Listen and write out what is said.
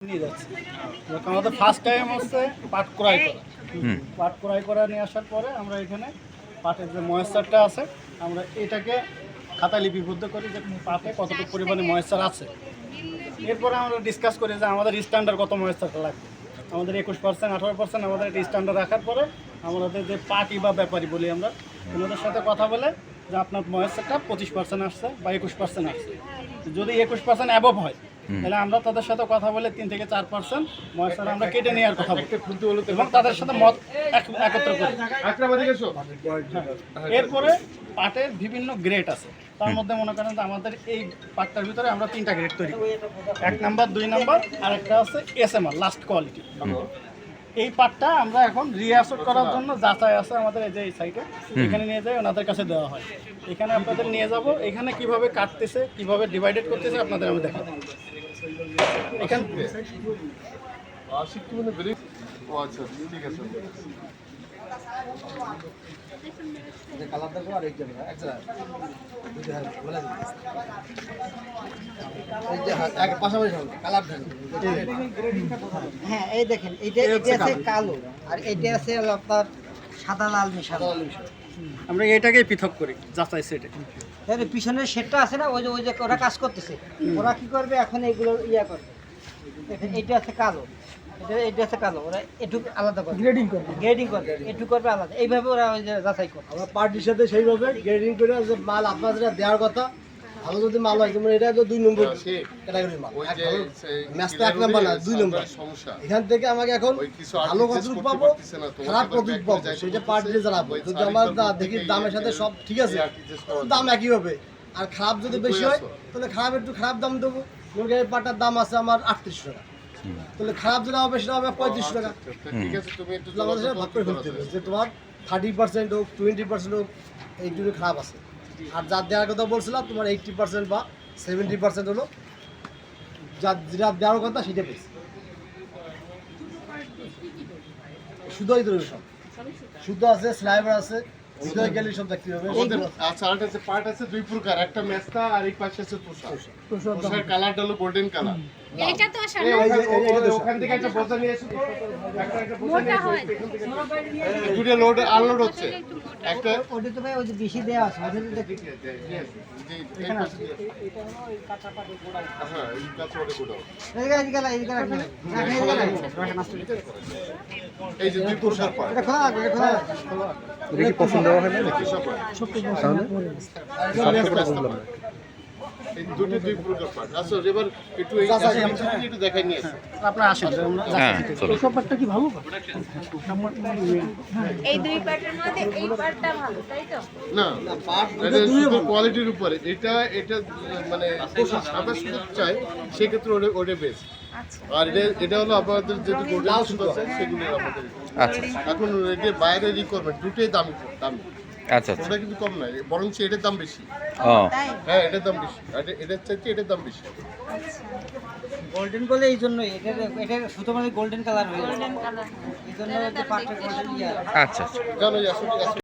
নিয়ে যাচ্ছি। আমাদের ফার্স্ট টাইম হচ্ছে পাট ক্রয় করা। পাট ক্রয় করা নিয়ে আসার পরে আমরা এখানে পাটের যে ময়েশ্চারটা আছে আমরা এটাকে খাতায় লিপিবদ্ধ করি যে পাটে কতটুকু পরিমাণে ময়েশ্চার আছে। এরপরে আমরা ডিসকাস করি যে আমাদের স্ট্যান্ডার্ড কত ময়েশ্চারটা লাগবে। আমাদের একুশ পার্সেন্ট আঠারো পার্সেন্ট আমাদের একটা স্ট্যান্ডার্ড রাখার পরে আমাদের যে পার্টি বা ব্যাপারী বলি আমরা ওনাদের সাথে কথা বলে যে আপনার ময়েশ্চারটা পঁচিশ পার্সেন্ট আসছে বা একুশ পার্সেন্ট আসছে। যদি একুশ পার্সেন্ট অ্যাবভ হয় তাহলে আমরা তাদের সাথে কথা বলে তিন থেকে চার পার্সেন্ট ময়েশ্চার আমরা কেটে নেওয়ার কথা বলি। এবং তাদের সাথে মত একত্র করি। এরপরে পাটের বিভিন্ন গ্রেড আছে। তার মধ্যে মনে করেন যে আমাদের এই পাটটার ভিতরে আমরা তিনটা গ্রেড তৈরি করি। এক নাম্বার দুই নাম্বার আর একটা আছে S M R last quality এই পাটটা আমরা এখন রিয়াসট করার জন্য যাচাই আছে আমাদের এই যে এই সাইডে এখানে নিয়ে যাই ওনাদের কাছে দেওয়া হয়। এখানে আপনাদের নিয়ে যাব এখানে কীভাবে কাটতেছে কীভাবে ডিভাইডেড করতেছে আপনাদের আমি দেখাবো। এখান আশিক কি মানে ব্রেক ও আচ্ছা ঠিক আছে। হ্যাঁ এই দেখেন এটা এটা আছে কালো। আর এটা আছে আপনার সাদা লাল মিশানো। আমরা এটাকেই পৃথক করি যাচাই সেটে। তাহলে পিছনের শেডটা আছে না ওই যে ওই যে ওরা কাজ করতেছে। ওরা কি করবে? এখন এইগুলো ইয়া করবে। দেখেন এটা আছে কালো। এটা এটা আছে কালো। ওরা এটুকু আলাদা করবে। গ্রেডিং করবে। গ্রেডিং করবে। এটুকু করবে আলাদা। এইভাবে ওরা ওই যে যাচাই করবে। আমরা পার্টির সাথে সেইভাবে গ্রেডিং করে যে মাল আপনাদের দেওয়ার কথা ভালো যদি মাল হয় যেমন এটা তো দুই নম্বর ঠিক। ক্যাটাগরির মাল। ওই এক নম্বর না দুই নম্বর। এখান থেকে আমাকে এখন ভালো কতটুকু পাবো খারাপ কতটুকু পাবো সেটা পার্টিতে জানাব। যদি আমার দেখি দামের সাথে সব ঠিক আছে দাম একই হবে। আর খারাপ যদি বেশি হয় তাহলে খারাপ একটু খারাপ দাম দেবো। মুরগির পাটার দাম আছে আমার আটত্রিশশো টাকা। তাহলে খারাপ যেটা হবে সেটা হবে পঁয়ত্রিশশো টাকা। ঠিক আছে তুমি একটু ভাগ করে ফেলতে হবে যে তোমার থার্টি পার্সেন্ট হোক টোয়েন্টি পার্সেন্ট হোক এইটুকু খারাপ আছে। আর যার দেওয়ার কথা বলছিলাম তোমার এইটটি পার্সেন্ট বা সেভেন্টি পার্সেন্ট হলো। যার যেটা দেওয়ার কথা সেটা পেয়েছে। শুধুই তো সব। শুদ্ধ আছে স্লাইভার আছে শুদ্ধ গেলে সব দেখতে হবে। আচ্ছা আরেকটা আছে পার্ট আছে দুই প্রকার একটা মেস্তা আর এই পাশে আছে তোষা। তোষার কালারটা হলো গোল্ডেন কালার এইটা তো ওখান থেকে একটা বোঝা নিয়ে এসো তো। একটা একটা বোঝা নিয়ে এসো, দুটো লোড আনলোড হচ্ছে। একটা ওটা তো ভাই ওই যে বেশি দেয়া আছে ওদের তো দেখি জি, এই পাশে দিয়ে- হ্যাঁ, এই কাছে ওটা গোডাউন। এদিকে এদিকে লাগ, এদিকে রাখেন। রাখেন, এদিকে রাখেন। এই যে দুই প্রকার পার্ট এটা খোলা রাখবে, এটা খোলা রাখবে। এই দুটো দুই প্রকার পার্ট আচ্ছা এবার একটু এই একটু দেখাই নিয়ে আসেন। আমরা হ্যাঁ চলো। এই দুই পার্টের মধ্যে এই পার্টটা ভালো তাই তো? না এটা শুধু কোয়ালিটির উপরে। এটা এটা মানে সাদা সুযোগ চাই সেক্ষেত্রে ওটা ওটা বেস্ট আচ্ছা। আর এটা এটা হলো আপনাদের যেটা গোল্ডেন আছে সেগুলো আমাদের। আচ্ছা। এখন এটা বাইরে রিকোয়ারমেন্ট দুটোই দামি দামি। আচ্ছা আচ্ছা। ওটা কিন্তু কম নয় বরঞ্চ এটার দাম বেশি। ও। হ্যাঁ এটার দাম বেশি। এটা- এটার চাইতে এটার দাম বেশি। আচ্ছা গোল্ডেন বলে এই জন্যই এটা এটা শুধুমাত্র গোল্ডেন কালার হয়ে যায় এই জন্য যে পাটটা গোল্ডেন আচ্ছা আচ্ছা। জানো আসলে